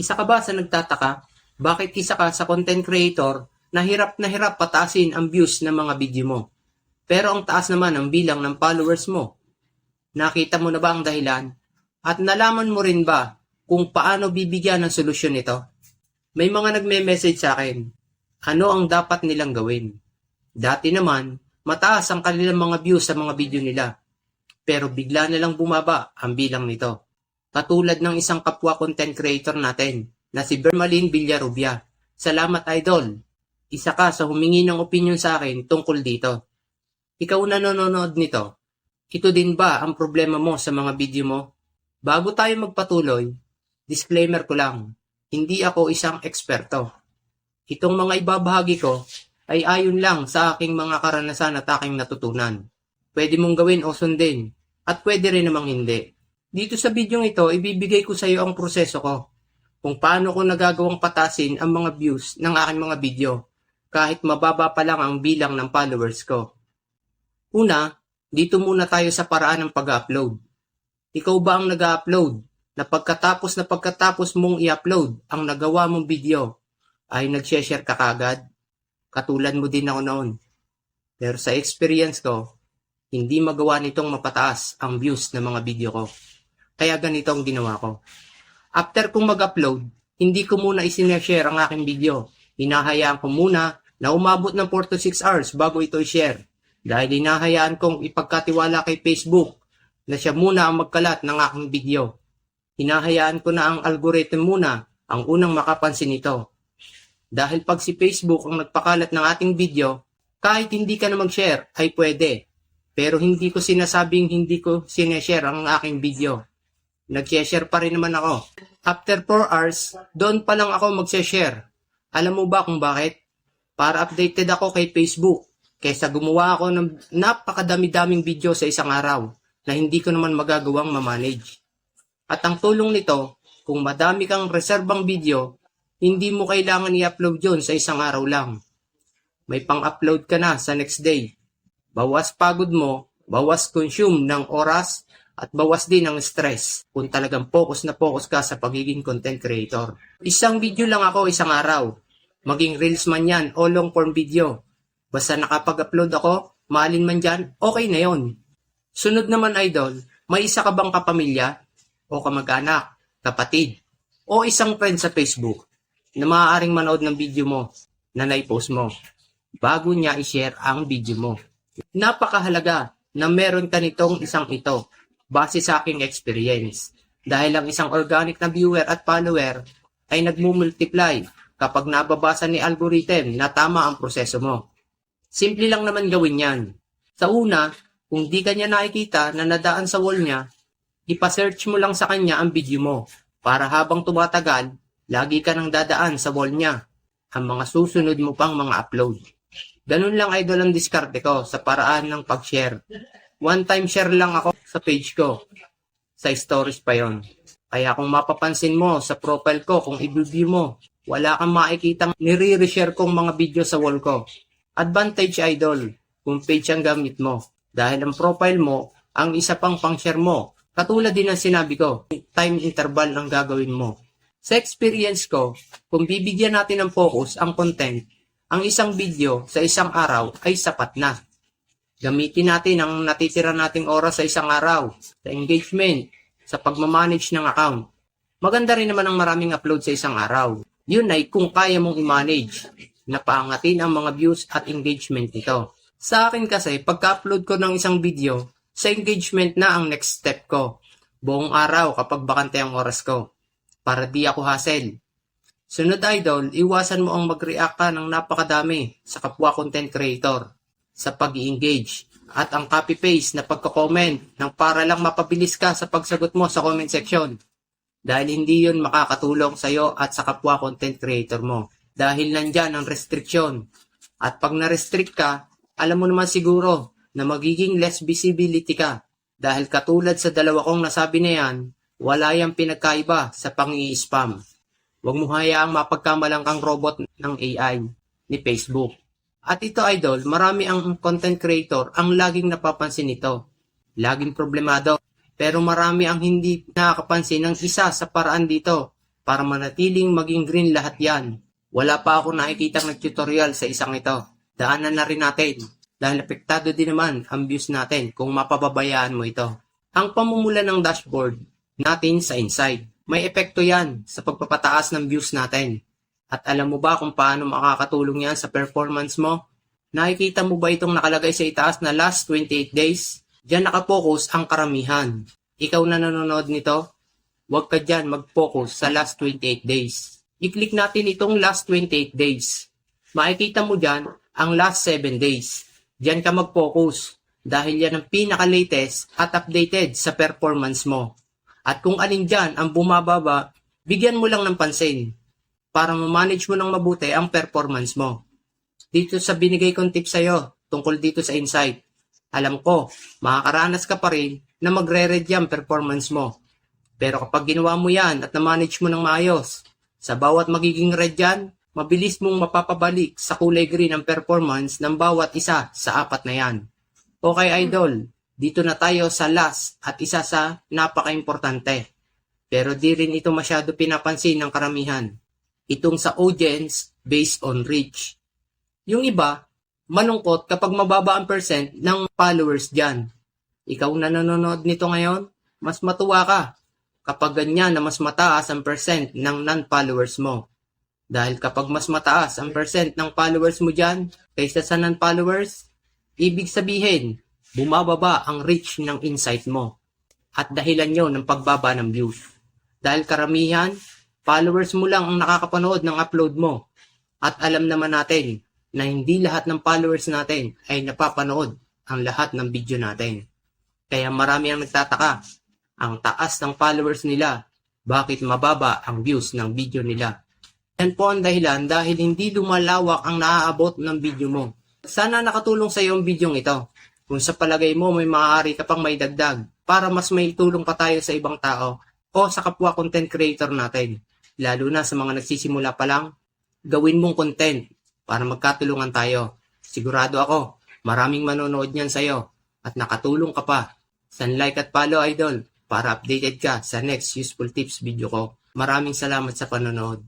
Isa ka ba sa nagtataka? Bakit isa ka sa content creator na hirap na hirap pataasin ang views ng mga video mo? Pero ang taas naman ang bilang ng followers mo. Nakita mo na ba ang dahilan? At nalaman mo rin ba kung paano bibigyan ng solusyon ito? May mga nagme-message sa akin. Ano ang dapat nilang gawin? Dati naman, mataas ang kanilang mga views sa mga video nila. Pero bigla na lang bumaba ang bilang nito. Katulad ng isang kapwa content creator natin na si Bermalin Villarubia. Salamat idol. Isa ka sa humingi ng opinion sa akin tungkol dito. Ikaw na nanonood nito. Ito din ba ang problema mo sa mga video mo? Bago tayo magpatuloy, disclaimer ko lang, hindi ako isang eksperto. Itong mga ibabahagi ko ay ayon lang sa aking mga karanasan at aking natutunan. Pwede mong gawin o sundin, at pwede rin namang hindi. Dito sa video ito, ibibigay ko sa iyo ang proseso ko, kung paano ko nagagawang patasin ang mga views ng aking mga video, kahit mababa pa lang ang bilang ng followers ko. Una, dito muna tayo sa paraan ng pag-upload. Ikaw ba ang nag-upload na pagkatapos na pagkatapos mong i-upload ang nagawa mong video ay nag-share ka kagad? Katulad mo din ako noon. Pero sa experience ko, hindi magawa nitong mapataas ang views ng mga video ko. Kaya ganito ang ginawa ko. After kong mag-upload, hindi ko muna isinashare ang aking video. Hinahayaan ko muna na umabot ng 4 to 6 hours bago ito i-share. Dahil hinahayaan kong ipagkatiwala kay Facebook na siya muna ang magkalat ng aking video. Hinahayaan ko na ang algorithm muna ang unang makapansin nito. Dahil pag si Facebook ang nagpakalat ng ating video, kahit hindi ka na mag-share ay pwede. Pero hindi ko sinasabing hindi ko sineshare ang aking video. Nag-share pa rin naman ako. After 4 hours, doon pa lang ako mag-share. Alam mo ba kung bakit? Para updated ako kay Facebook. Kaysa gumawa ako ng napakadami-daming video sa isang araw na hindi ko naman magagawang mamanage. At ang tulong nito, kung madami kang reserbang video, hindi mo kailangan i-upload yon sa isang araw lang. May pang-upload ka na sa next day. Bawas pagod mo, bawas consume ng oras, at bawas din ng stress kung talagang focus na focus ka sa pagiging content creator. Isang video lang ako isang araw. Maging reels man yan o long form video. Basta nakapag-upload ako, maalin man dyan, okay na yon. Sunod naman idol, may isa ka bang kapamilya o kamag-anak, kapatid, o isang friend sa Facebook na maaaring manood ng video mo na naipost mo bago niya i-share ang video mo. Napakahalaga na meron ka nitong isang ito base sa aking experience. Dahil ang isang organic na viewer at follower ay nagmumultiply kapag nababasa ni algorithm na tama ang proseso mo. Simple lang naman gawin yan. Sa una, kung di kanya nakikita na nadaan sa wall niya, ipasearch mo lang sa kanya ang video mo para habang tumatagal, lagi ka nang dadaan sa wall niya ang mga susunod mo pang mga upload. Ganun lang idol ang diskarte ko sa paraan ng pag-share. One time share lang ako sa page ko. Sa stories pa yon. Kaya kung mapapansin mo sa profile ko, kung i-view mo, wala kang makikitang nire-reshare kong mga video sa wall ko. Advantage idol, kung page ang gamit mo. Dahil ang profile mo, ang isa pang pang-share mo. Katulad din ng sinabi ko, time interval ang gagawin mo. Sa experience ko, kung bibigyan natin ng focus ang content, ang isang video sa isang araw ay sapat na. Gamitin natin ang natitira nating oras sa isang araw, sa engagement, sa pagmamanage ng account. Maganda rin naman ang maraming upload sa isang araw. Yun ay kung kaya mong i-manage na paangatin ang mga views at engagement nito. Sa akin kasi, pagka-upload ko ng isang video, sa engagement na ang next step ko. Buong araw kapag bakante ang oras ko. Para di ako hassle. Sunod idol, iwasan mo ang mag-react ka ng napakadami sa kapwa content creator sa pag engage at ang copy-paste na pagko-comment ng para lang mapabilis ka sa pagsagot mo sa comment section. Dahil hindi yun makakatulong sa'yo at sa kapwa content creator mo. Dahil nandyan ang restriction. At pag na-restrict ka, alam mo naman siguro na magiging less visibility ka. Dahil katulad sa dalawa kong nasabi na yan, wala yung pinagkaiba sa pang-i-spam. Huwag mo hayaang mapagkamalang kang robot ng AI ni Facebook. At ito idol, marami ang content creator ang laging napapansin nito. Laging problemado. Pero marami ang hindi nakakapansin ng isa sa paraan dito para manatiling maging green lahat yan. Wala pa ako nakikitang nag-tutorial sa isang ito. Daanan na rin natin dahil apektado din naman ang views natin kung mapababayaan mo ito. Ang pamumula ng dashboard natin sa inside. May epekto yan sa pagpapataas ng views natin. At alam mo ba kung paano makakatulong yan sa performance mo? Nakikita mo ba itong nakalagay sa itaas na last 28 days? Diyan nakapokus ang karamihan. Ikaw na nanonood nito, huwag ka dyan mag-focus sa last 28 days. I-click natin itong last 28 days. Makikita mo dyan ang last 7 days. Diyan ka mag-focus dahil yan ang pinaka-latest at updated sa performance mo. At kung alin dyan ang bumababa, bigyan mo lang ng pansin para ma-manage mo ng mabuti ang performance mo. Dito sa binigay kong tip sa'yo tungkol dito sa insight, alam ko, makakaranas ka pa rin na magre-red yung performance mo. Pero kapag ginawa mo yan at na-manage mo ng maayos, sa bawat magiging red yan, mabilis mong mapapabalik sa kulay green ang performance ng bawat isa sa apat na yan. Okay idol, dito na tayo sa last at isa sa napaka-importante. Pero di rin ito masyado pinapansin ng karamihan. Itong sa audience based on reach. Yung iba, malungkot kapag mababa ang percent ng followers dyan. Ikaw na nanonood nito ngayon, mas matuwa ka kapag ganyan na mas mataas ang percent ng non-followers mo. Dahil kapag mas mataas ang percent ng followers mo dyan kaysa sa non-followers, ibig sabihin, bumababa ang reach ng insight mo. At dahilan yon ng pagbaba ng views. Dahil karamihan, followers mo lang ang nakakapanood ng upload mo. At alam naman natin na hindi lahat ng followers natin ay napapanood ang lahat ng video natin. Kaya marami ang nagtataka, ang taas ng followers nila, bakit mababa ang views ng video nila. Yan po ang dahilan dahil hindi lumalawak ang naaabot ng video mo. Sana nakatulong sa iyo ang video ito. Kung sa palagay mo may maaari ka pang may dagdag para mas may tulong pa tayo sa ibang tao o sa kapwa content creator natin. Lalo na sa mga nagsisimula pa lang, gawin mong content para magkatulungan tayo. Sigurado ako, maraming manonood niyan sa'yo at nakatulong ka pa. San like at follow idol para updated ka sa next useful tips video ko. Maraming salamat sa panonood.